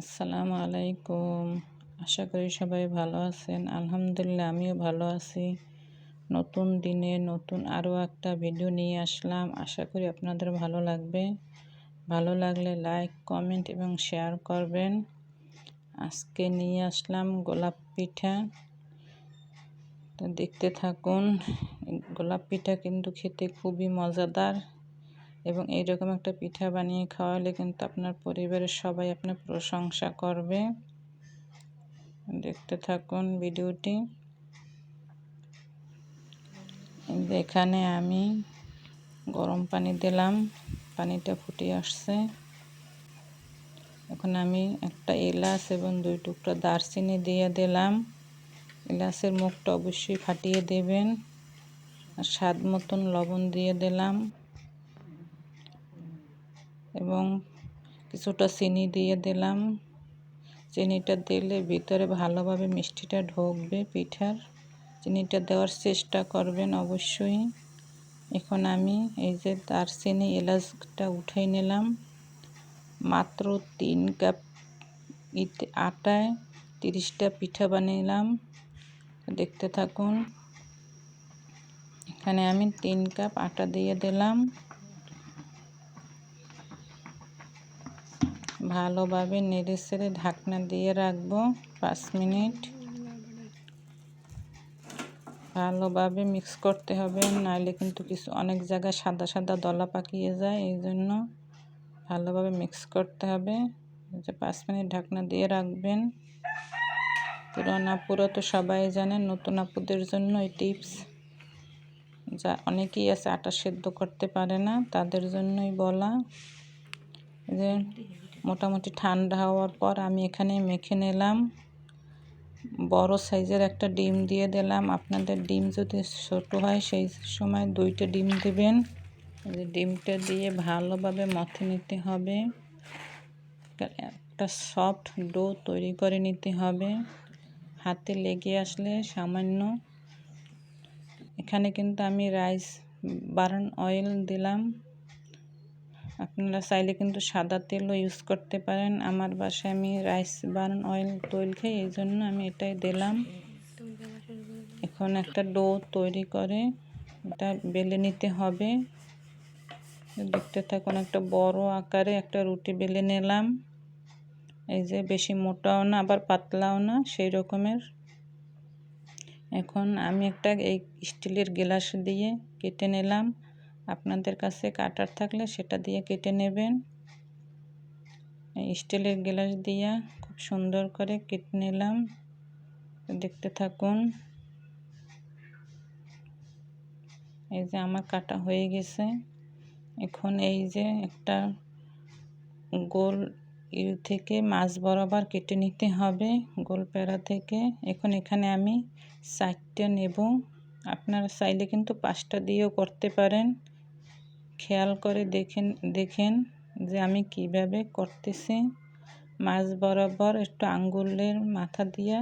আসসালামু আলাইকুম। আশা করি সবাই ভালো আছেন। আলহামদুলিল্লাহ, আমিও ভালো আছি। নতুন দিনে নতুন আরও একটা ভিডিও নিয়ে আসলাম। আশা করি আপনাদের ভালো লাগবে। ভালো লাগলে লাইক কমেন্ট এবং শেয়ার করবেন। আজকে নিয়ে আসলাম গোলাপ পিঠা। তো দেখতে থাকুন, গোলাপ পিঠা কিন্তু খেতে খুবই মজাদার। এবং এইরকম একটা পিঠা বানিয়ে খাওয়ালে কিন্তু আপনার পরিবারের সবাই আপনার প্রশংসা করবে। দেখতে থাকুন ভিডিওটি। এখানে আমি গরম পানি দিলাম, পানিটা ফুটে আসছে। এখন আমি একটা এলাচ এবং দুই টুকরা দারচিনি দিয়ে দিলাম। এলাচের মুখটা অবশ্যই ফাটিয়ে দেবেন। আর স্বাদ মতন লবণ দিয়ে দিলাম। এবং কিছুটা চিনি দিয়ে দিলাম। চিনিটা দিলে ভিতরে ভালোভাবে মিষ্টিটা ঢুকবে পিঠার। চিনিটা দেওয়ার চেষ্টা করবেন অবশ্যই। এখন আমি এই যে দারচিনি এলাচটা উঠাই নিলাম। মাত্র তিন কাপ ইতে আটায় তিরিশটা পিঠা বানাইলাম দেখতে থাকুন। এখানে আমি তিন কাপ আটা দিয়ে দিলাম। ভালোভাবে নেড়ে ছেড়ে ঢাকনা দিয়ে রাখব পাঁচ মিনিট। ভালোভাবে মিক্স করতে হবে, নাইলে কিন্তু কিছু অনেক জায়গায় সাদা সাদা দলা পাকিয়ে যায়, এই জন্য ভালোভাবে মিক্স করতে হবে। যে পাঁচ মিনিট ঢাকনা দিয়ে রাখবেন। পুরান আপুরা তো সবাই জানেন নতুন আপুদের জন্য এই টিপস। যা অনেকেই আছে আটা সেদ্ধ করতে পারে না, তাদের জন্যই বলা। যে মোটামুটি ঠান্ডা হওয়ার পর আমি এখানে মেখে নিলাম। বড় সাইজের একটা ডিম দিয়ে দিলাম। আপনাদের ডিম যদি ছোটো হয়, সেই সময় দুইটা ডিম দেবেন। ডিমটা দিয়ে ভালোভাবে মথে নিতে হবে। একটা সফট ডো তৈরি করে নিতে হবে। হাতে লেগে আসলে সামান্য। এখানে কিন্তু আমি রাইস বার্ন অয়েল দিলাম। আপনারা চাইলে কিন্তু সাদা তেলও ইউজ করতে পারেন। আমার বাসায় আমি রাইস বার্ন অয়েল তৈল খাই, এই জন্য আমি এটাই দিলাম। এখন একটা ডো তৈরি করে, এটা বেলে নিতে হবে। দেখতে থাকুন, একটা বড় আকারে একটা রুটি বেলে নিলাম। এই যে বেশি মোটাও না, আবার পাতলাও না, সেই রকমের। এখন আমি একটা এই স্টিলের গ্লাস দিয়ে কেটে নিলাম। আপনাদের কাছে কাটার থাকলে সেটা দিয়ে কেটে নেবেন। স্টিলের গ্লাস দিয়ে খুব সুন্দর করে কেটে নিলাম। দেখতে থাকুন। এই যে আমার কাটা হয়ে গেছে। এখন এই যে একটা গোল ইউ থেকে মাছ বরাবর কেটে নিতে হবে, গোল প্যারা থেকে। এখন এখানে আমি চারটে নেব। আপনারা চাইলে কিন্তু পাঁচটা দিয়েও করতে পারেন। খেয়াল করে দেখেন দেখেন যে আমি কীভাবে করতেছি। মাছ বরাবর একটু আঙ্গুলের মাথা দিয়া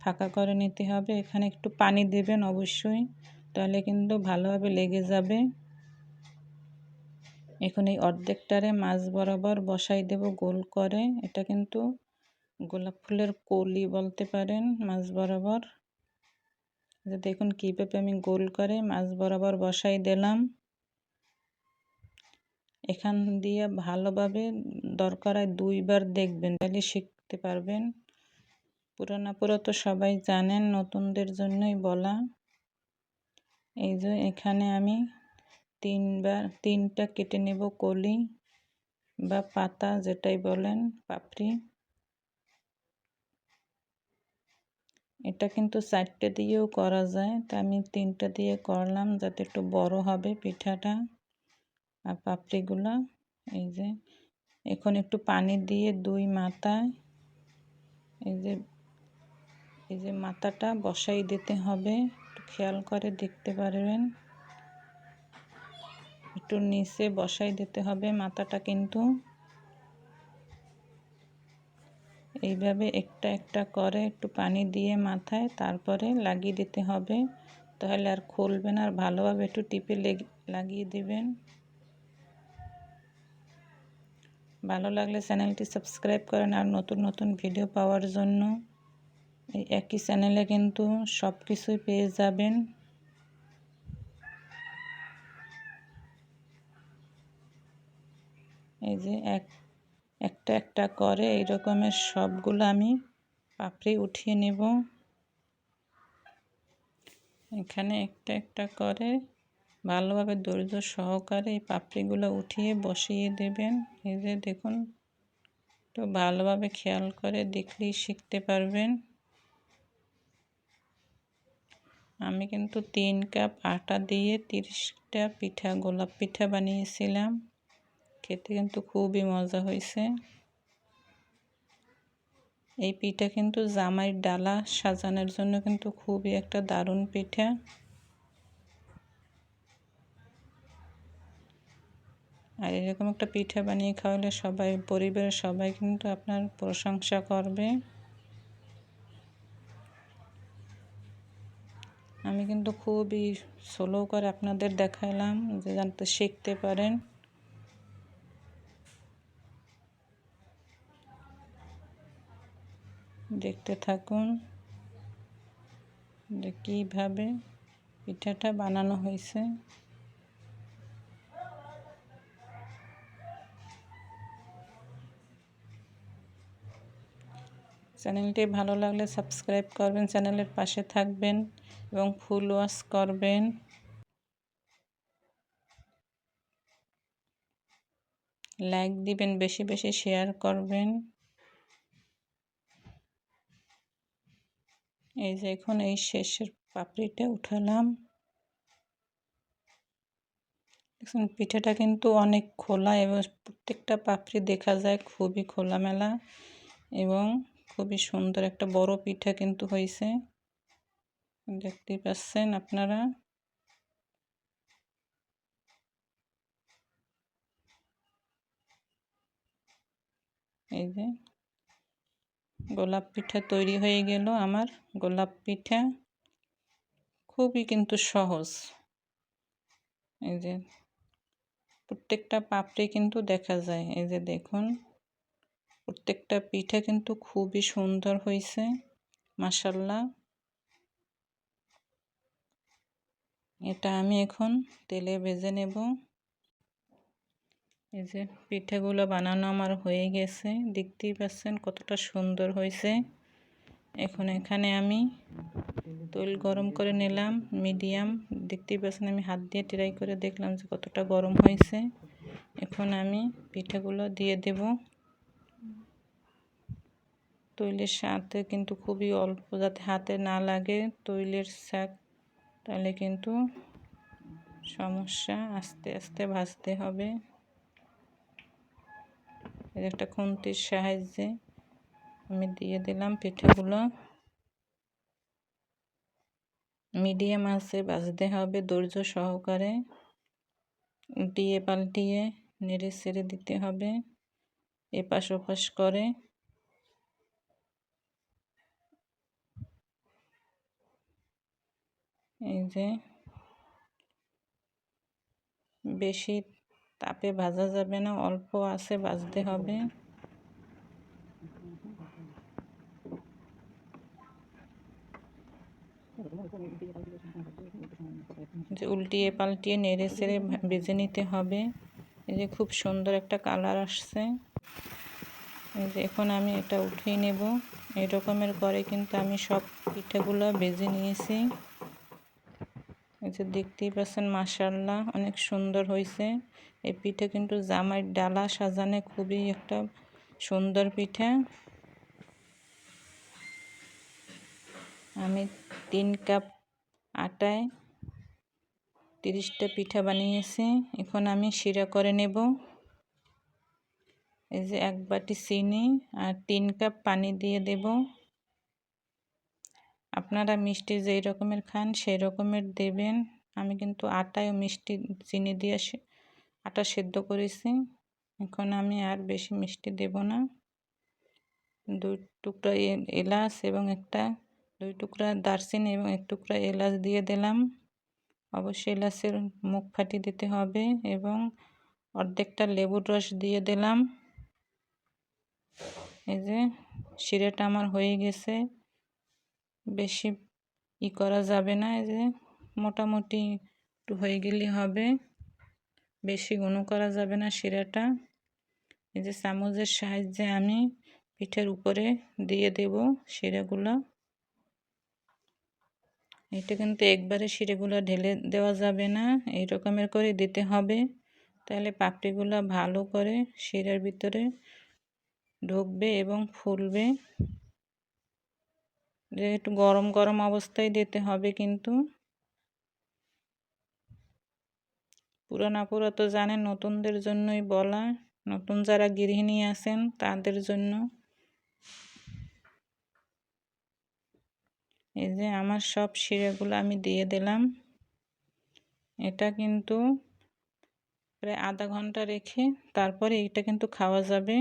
ফাঁকা করে নিতে হবে। এখানে একটু পানি দেবেন অবশ্যই, তাহলে কিন্তু ভালোভাবে লেগে যাবে। এখন এই অর্ধেকটারে মাছ বরাবর বসাই দেব গোল করে। এটা কিন্তু গোলাপ ফুলের কলি বলতে পারেন মাছ বরাবর। যে দেখুন কীভাবে আমি গোল করে মাছ বরাবর বসাই দিলাম। এখান দিয়ে ভালোভাবে দরকার হয় দুইবার দেখবেন, তাহলে শিখতে পারবেন। পুরানা পুরো তো সবাই জানেন, নতুনদের জন্যই বলা। এই যে এখানে আমি তিনবার, তিনটা কেটে নেব কলি বা পাতা যেটাই বলেন, পাপড়ি। এটা কিন্তু চারটে দিয়েও করা যায়, তা আমি তিনটা দিয়ে করলাম যাতে একটু বড় হবে পিঠাটা। আর পাপড়িগুলো, এই যে, এখন একটু পানি দিয়ে দুই মাথায় এই যে এই যে মাথাটা বসাই দিতে হবে, একটু খেয়াল করে দেখতে পারবেন। একটু নিচে বসাই দিতে হবে মাথাটা কিন্তু। এইভাবে একটা একটা করে একটু পানি দিয়ে মাথায় তারপরে লাগিয়ে দিতে হবে। তাহলে আর খুলবে না, আর ভালোভাবে একটু টিপে লাগিয়ে দিবেন। ভালো লাগলে চ্যানেলটি সাবস্ক্রাইব করেন আর নতুন নতুন ভিডিও পাওয়ার জন্য। এই একই চ্যানেলে কিন্তু সব কিছুই পেয়ে যাবেন। এই যে এক, একটা একটা করে এই রকমের সবগুলো আমি পাপড়ি উঠিয়ে নেব। এখানে একটা একটা করে ভালোভাবে ধৈর্য সহকারে এই পাপড়িগুলো উঠিয়ে বসিয়ে দেবেন। এই যে দেখুন তো ভালোভাবে খেয়াল করে দেখলেই শিখতে পারবেন। আমি কিন্তু তিন কাপ আটা দিয়ে তিরিশটা পিঠা, গোলাপ পিঠা বানিয়েছিলাম। খেতে কিন্তু খুবই মজা হয়েছে। এই পিঠা কিন্তু জামাই ডালা সাজানোর জন্য কিন্তু খুবই একটা দারুণ পিঠা। আর এরকম একটা পিঠা বানিয়ে খাওয়ালে সবাই, পরিবারের সবাই কিন্তু আপনার প্রশংসা করবে। আমি কিন্তু খুবই স্লো করে আপনাদের দেখালাম যে জানতে শিখতে পারেন। দেখতে থাকুন যে কীভাবে পিঠাটা বানানো হয়েছে। চ্যানেলটি ভালো লাগলে সাবস্ক্রাইব করবেন, চ্যানেলের পাশে থাকবেন এবং ফুল ওয়াশ করবেন। লাইক দিবেন, বেশি বেশি শেয়ার করবেন। এই যে এখন এই শেষের পাপড়িটা উঠালাম। পিঠাটা কিন্তু অনেক খোলা এবং প্রত্যেকটা পাপড়ি দেখা যায় খুবই খোলামেলা এবং খুবই সুন্দর একটা বড় পিঠা কিন্তু হয়েছে। দেখতেই পাচ্ছেন আপনারা। এই যে গোলাপ পিঠা তৈরি হয়ে গেল আমার গোলাপ পিঠা। খুবই কিন্তু সহজ। এই যে প্রত্যেকটা পাপড়ি কিন্তু দেখা যায়। এই যে দেখুন। প্রত্যেকটা পিঠা কিন্তু খুবই সুন্দর হয়েছে মাসাল্লাহ এটা আমি এখন তেলে ভেজে নেব। এই যে পিঠাগুলো বানানো আমার হয়ে গেছে, দেখতেই পাচ্ছেন কতটা সুন্দর হয়েছে এখন এখানে আমি তৈল গরম করে নিলাম, মিডিয়াম, দেখতেই পাচ্ছেন আমি হাত দিয়ে ট্রাই করে দেখলাম যে কতটা গরম হয়েছে এখন আমি পিঠাগুলো দিয়ে দেব। তৈলের সাথে কিন্তু খুবই অল্প, যাতে হাতে না লাগে তৈলের শাক তাহলে কিন্তু সমস্যা আস্তে আস্তে ভাজতে হবে। একটা খুন্তির সাহায্যে আমি দিয়ে দিলাম পিঠেগুলো। মিডিয়াম আছে ভাজতে হবে ধৈর্য সহকারে। উল্টিয়ে পাল্টিয়ে নেড়ে ছেড়ে দিতে হবে। এপাশ ওপাশ করে। এই যে বেশি তাপে ভাজা যাবে না, অল্প আছে, ভাজতে হবে। যে উল্টিয়ে পাল্টিয়ে নেড়ে চেড়ে ভেজে নিতে হবে। এই যে খুব সুন্দর একটা কালার আসছে। এই যে এখন আমি এটা উঠিয়ে নেব। এই রকমের করে কিন্তু আমি সব পিঠাগুলো ভেজে নিয়েছি। এই যে দেখতেই পাচ্ছেন মাসাল্লাহ অনেক সুন্দর হয়েছে এই পিঠা কিন্তু জামাই ডালা সাজানে খুবই একটা সুন্দর পিঠা। আমি তিন কাপ আটায় তিরিশটা পিঠা বানিয়েছি, এখন আমি শিরা করে নেব। এই যে এক বাটি চিনি আর তিন কাপ পানি দিয়ে দেব। আপনারা মিষ্টি যেই রকমের খান, সেই রকমের দেবেন। আমি কিন্তু আটায় মিষ্টি চিনি দিয়ে আটা সেদ্ধ করেছি। এখন আমি আর বেশি মিষ্টি দেব না। দুই টুকরা এলাচ এবং একটা, দুই টুকরা দারচিনি এবং এক টুকরা এলাচ দিয়ে দিলাম। অবশ্যই এলাচের মুখ ফাটিয়ে দিতে হবে এবং অর্ধেকটা লেবুর রস দিয়ে দিলাম। এই যে, শিরাটা আমার হয়ে গেছে। বেশি ই করা যাবে না, এই যে মোটামুটি একটু হয়ে গেলে হবে। বেশি ঘন করা যাবে না শিরাটা। এই যে চামচের সাহায্যে আমি পিঠের উপরে দিয়ে দেব শিরাগুলো। এটা কিন্তু একবারে শিরেগুলো ঢেলে দেওয়া যাবে না, এই রকমের করে দিতে হবে। তাহলে পাপড়িগুলো ভালো করে শিরার ভিতরে ঢুকবে এবং ফুলবে। যে একটু গরম গরম অবস্থায় দিতে হবে কিন্তু। পুরো না পুরো তো জানেন নতুনদের জন্যই বলা। নতুন যারা গৃহিণী আছেন তাদের জন্য। এই যে আমার সব শিরাগুলো আমি দিয়ে দিলাম। এটা কিন্তু প্রায় আধা ঘণ্টা রেখে তারপরে এটা কিন্তু খাওয়া যাবে।